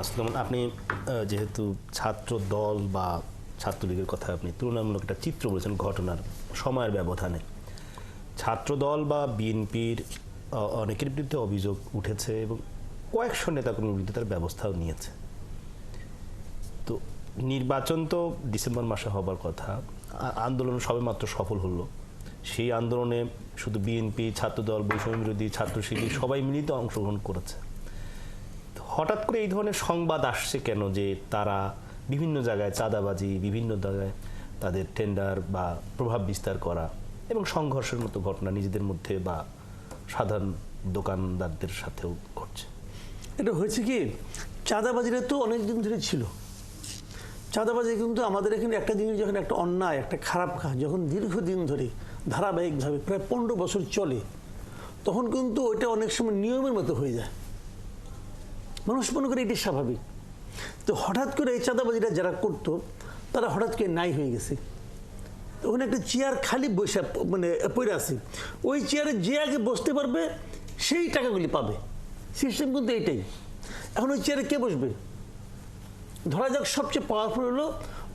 আসসালাম আপনি যেহেতু ছাত্র দল বা ছাত্রলীগের কথা আপনি তুলনামূলক একটা চিত্র বলেছেন ঘটনার সময়ের ব্যবধানে। ছাত্র দল বা বিএনপির অনেকের বিরুদ্ধে অভিযোগ উঠেছে এবং কয়েকশো নেতাকর্মীর বিরুদ্ধে তার ব্যবস্থাও নিয়েছে। তো নির্বাচন তো ডিসেম্বর মাসে হবার কথা আন্দোলন সবেমাত্র সফল হলো। সেই আন্দোলনে শুধু বিএনপি, ছাত্রদল বৈষম্য বিরোধী ছাত্র শিবির সবাই মিলিত অংশগ্রহণ করেছে। হঠাৎ করে এই ধরনের সংবাদ আসছে কেন যে তারা বিভিন্ন জায়গায় চাঁদাবাজি, বিভিন্ন জায়গায় তাদের টেন্ডার বা প্রভাব বিস্তার করা এবং সংঘর্ষের মতো ঘটনা নিজেদের মধ্যে বা সাধারণ দোকানদারদের সাথেও ঘটছে? এটা হয়েছে কি, চাঁদাবাজিটা তো অনেক দিন ধরে ছিল। চাঁদাবাজি কিন্তু আমাদের এখানে একটা জিনিস যখন একটা অন্যায়, একটা খারাপ কাজ যখন দীর্ঘদিন ধরে ধারাবাহিকভাবে, প্রায় পনেরো বছর চলে, তখন কিন্তু ওইটা অনেক সময় নিয়মের মতো হয়ে যায়। মানুষ মনে করে এটি স্বাভাবিক। তো হঠাৎ করে এই চাঁদাবাজিটা যারা করতো, তারা হঠাৎ করে নাই হয়ে গেছে। ওখানে একটা চেয়ার খালি বসে মানে পড়ে আছে। ওই চেয়ারে যে আগে বসতে পারবে, সেই টাকাগুলি পাবে। সিস্টেম কিন্তু এইটাই। এখন ওই চেয়ারে কে বসবে? ধরা যাক সবচেয়ে পাওয়ারফুল হলো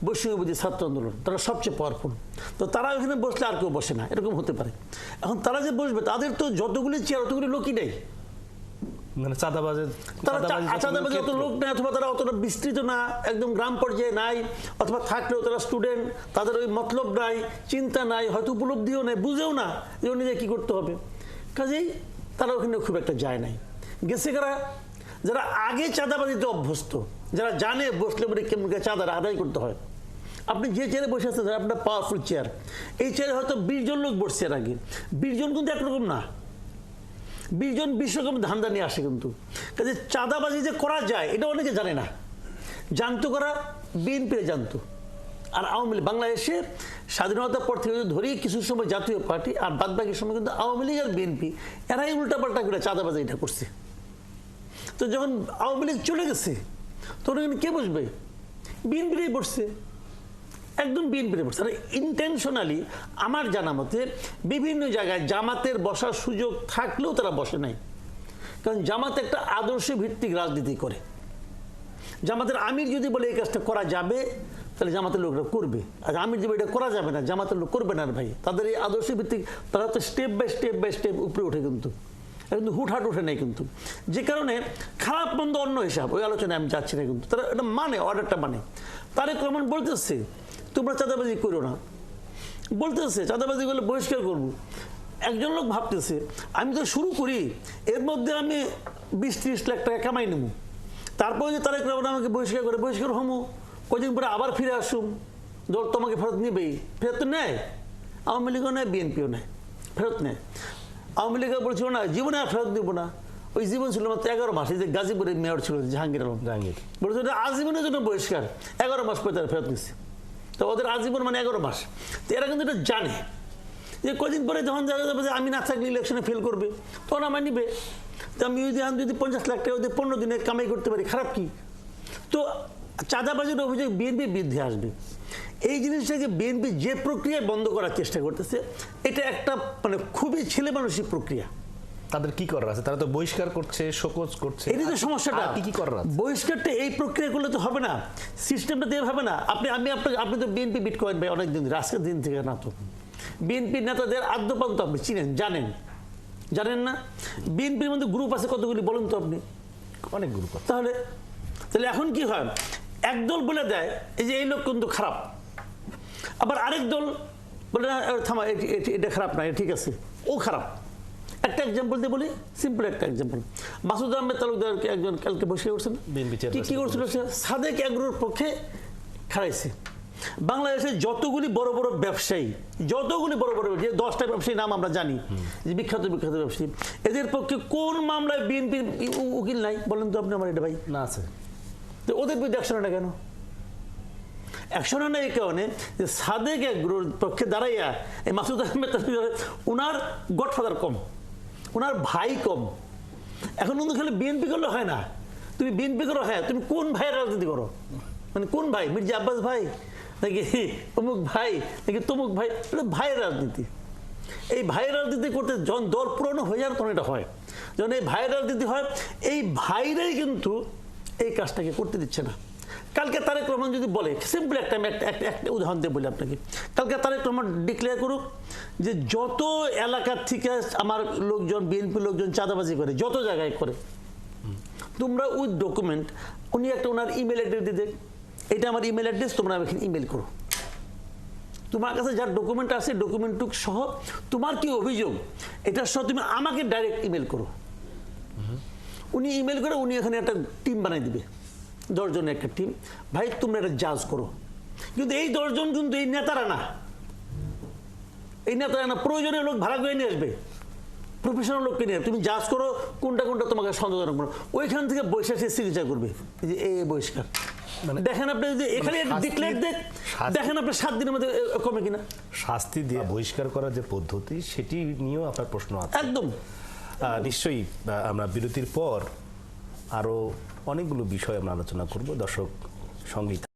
বৈষ্ণবী ছাত্র আন্দোলন। তারা সবচেয়ে পাওয়ারফুল তো তারা ওখানে বসলে আর কেউ বসে না, এরকম হতে পারে। এখন তারা যে বসবে, তাদের তো যতগুলি চেয়ার, অতগুলি লোকই নেই। মানে চাঁদাবাজের তারা চাঁদাবাজি চাঁদাবাজি অত লোক নেই অথবা তারা অতটা বিস্তৃত না একদম গ্রাম পর্যায়ে নাই অথবা থাকলেও তারা স্টুডেন্ট তাদের ওই মতলব নাই চিন্তা নাই হয়তো উপলব্ধিও নেই বুঝেও না যে নিজে কী করতে হবে। কাজেই তারা ওখানে খুব একটা যায় নাই। গেছে কারা? যারা আগে চাঁদাবাজিতে অভ্যস্ত যারা জানে বসলে পরে কেমন চাঁদার আদায় করতে হয়। আপনি যে চেয়ারে বসে আছেন আপনার পাওয়ারফুল চেয়ার এই চেয়ারে হয়তো বিশ জন লোক বসছে এর আগে। বিশ জন কিন্তু একরকম না। বিশজন বিশ রকম ধান্দা নিয়ে আসে কিন্তু। কাজে চাঁদাবাজি যে করা যায়, এটা অনেকে জানে না। জানতো করা? বিএনপি জানতো। আর আওয়ামী লীগ, বাংলাদেশে স্বাধীনতার পর থেকে যদি ধরি কিছু সময় জাতীয় পার্টি আর বাদ বাকি সময় কিন্তু আওয়ামী লীগ আর বিএনপি, এরাই উল্টাপাল্টা করে চাঁদাবাজি এটা করছে। তো যখন আওয়ামী লীগ চলে গেছে, তখন কে বসবে? বিএনপিটাই বসছে। একদম বিএনপির বসছে আর ইন্টেনশনালি আমার জানা মতে বিভিন্ন জায়গায় জামাতের বসার সুযোগ থাকলেও তারা বসে নাই। কারণ জামাত একটা আদর্শ ভিত্তিক রাজনীতি করে। জামাতের আমির যদি বলে এই কাজটা করা যাবে, তাহলে জামাতের লোকরা করবে। আর আমির যদি এটা করা যাবে না, জামাতের লোক করবে না ভাই। তাদের এই আদর্শ ভিত্তিক, তারা তো step by step by step উপরে ওঠে কিন্তু। কিন্তু হুটহাট ওঠে নাই কিন্তু। যে কারণে খারাপ মন্দ অন্য হিসাব, ওই আলোচনায় আমি যাচ্ছি না কিন্তু। তারা এটা মানে অর্ডারটা মানে। তারেক রহমান বলতেছে তোমরা চাঁদাবাজি করো না। বলতেছে চাঁদাবাজি করলে বহিষ্কার করব। একজন লোক ভাবতেছে আমি তো শুরু করি এর মধ্যে আমি বিশ ত্রিশ লাখ টাকা কামাই নেব। তারপরে যে তারেক রহমান আমাকে বহিষ্কার করে বহিষ্কার হমু। কদিন পরে আবার ফিরে আসুম। দল তোমাকে ফেরত নিবেই। ফেরত তো নেয়? আওয়ামী লীগও নেয় বিএনপিও নেয়। ফেরত নেয়। আওয়ামী লীগও বলছিল না জীবনে আর ফেরত দিব না। ওই জীবন ছিল মাত্র এগারো মাস। এই যে গাজীপুরের মেয়র ছিল জাহাঙ্গীর আলম। জাহাঙ্গীর। বলেছিল আজীবনের জন্য বহিষ্কার। এগারো মাস পরে তারা ফেরত নিচ্ছে তো ওদের আজীবন মানে এগারো মাস। তো এরা কিন্তু এটা জানে। যে কদিন পরে যখন দেখা যাবে যে আমি না থাকলে ইলেকশনে ফেল করবে, তখন আমার নিবে। তো আমি যদি আমি যদি পঞ্চাশ লাখ টাকা যদি পনেরো দিনে কামাই করতে পারি, খারাপ কি? তো চাঁদাবাজির অভিযোগ বিএনপির বিরুদ্ধে আসবে। এই জিনিসটাকে বিএনপি যে প্রক্রিয়ায় বন্ধ করার চেষ্টা করতেছে, এটা একটা মানে খুবই ছেলে মানুষের প্রক্রিয়া। তাদের কি করার আছে? তারা তো বহিষ্কার করছে শোকজ করছে। এটাই তো সমস্যাটা কি কি করার আছে? বহিষ্কারটা এই প্রক্রিয়া করলে তো হবে না। সিস্টেমটা দিয়ে হবে না। আপনি আমি আপনাকে আপনি তো বিএনপি বিট করেন ভাই অনেক দিন ধরে, আজকের দিন থেকে না তো। বিএনপির নেতাদের আদ্যপান্ত আপনি চিনেন জানেন। জানেন না? বিএনপির মধ্যে গ্রুপ আছে কতগুলি বলুন তো আপনি। অনেক গ্রুপ আছে। তাহলে তাহলে এখন কি হয়? একদল বলে দেয় এই যে এই লোক কিন্তু খারাপ। আবার আরেক দল বলে না থামা এটি- খারাপ না ঠিক আছে। ও খারাপ। একটা এক্সাম্পল দিয়ে বলি সিম্পল একটা এক্সাম্পল মাসুদ আহমেদ তালুকদারকে একজন কালকে বসে করছেন কি কি করছিল সে? সাদেক এগ্রোর পক্ষে খাড়াইছে। বাংলাদেশের যতগুলি বড় বড় ব্যবসায়ী যতগুলি বড় বড় যে দশটা ব্যবসায়ী নাম আমরা জানি যে বিখ্যাত বিখ্যাত ব্যবসায়ী এদের পক্ষে কোন মামলায় বিএনপির উকিল নাই? বলেন তো আপনি আমার এটা ভাই। না আছে। তো ওদের বিরুদ্ধে অ্যাকশন না কেন? অ্যাকশন না এই কারণে যে সাদেক এগ্রোর পক্ষে দাঁড়াইয়া এই মাসুদ আহমেদ ওনার গডফাদার কম। ওনার ভাই কম। এখন কিন্তু খালি বিএনপি করলে হয় না। তুমি বিএনপি করো হ্যাঁ তুমি কোন ভাইয়ের রাজনীতি করো? মানে কোন ভাই? মির্জা আব্বাস ভাই? নাকি অমুক ভাই? নাকি তমুক ভাই? এটা ভাইয়ের রাজনীতি। এই ভাইয়ের রাজনীতি করতে যখন দল পুরনো হয়ে যাবে, তখন এটা হয়। যখন এই ভাইয়ের রাজনীতি হয়, এই ভাইরাই কিন্তু এই কাজটাকে করতে দিচ্ছে না। কালকে তারেক রহমান যদি বলে সিম্পল একটা একটা উদাহরণ দিয়ে বলি আপনাকে। কালকে তারেক রহমান ডিক্লেয়ার করুক যে যত এলাকার থেকে আমার লোকজন বিএনপি লোকজন চাঁদাবাজি করে, যত জায়গায় করে, তোমরা উইথ ডকুমেন্ট উনি একটা ওনার ইমেল অ্যাড্রেস দিয়ে এটা আমার ইমেল অ্যাড্রেস তোমরা এখানে ইমেল করো। তোমার কাছে যার ডকুমেন্ট আছে ডকুমেন্টটুক সহ, তোমার কি অভিযোগ? এটা সহ তুমি আমাকে ডাইরেক্ট ইমেল করো। উনি ইমেল করে উনি এখানে একটা টিম বানাই দিবে। দশজনের একটা টিম ভাই তোমরা এটা জাজ করো। কিন্তু এই দশজন কিন্তু এই নেতারা না। এই নেতারা না প্রয়োজনীয় লোক ভাড়া করে নিয়ে আসবে। প্রফেশনাল লোককে নিয়ে। তুমি জাজ করো কোনটা কোনটা তোমাকে সন্দেহজনক মনে ওইখান থেকে বৈশাখী চিকিৎসা করবে। এই যে এই বহিষ্কার। মানে- দেখেন আপনি যদি এখানে ডিক্লেয়ার দেখ দেখেন আপনি সাত দিনের মধ্যে কমে কিনা। শাস্তি দিয়ে বহিষ্কার করার যে পদ্ধতি সেটি নিয়েও আপনার প্রশ্ন আছে। একদম। নিশ্চয়ই আমরা বিরতির পর আরও অনেকগুলো বিষয় আমরা আলোচনা করব। দর্শক সংগীত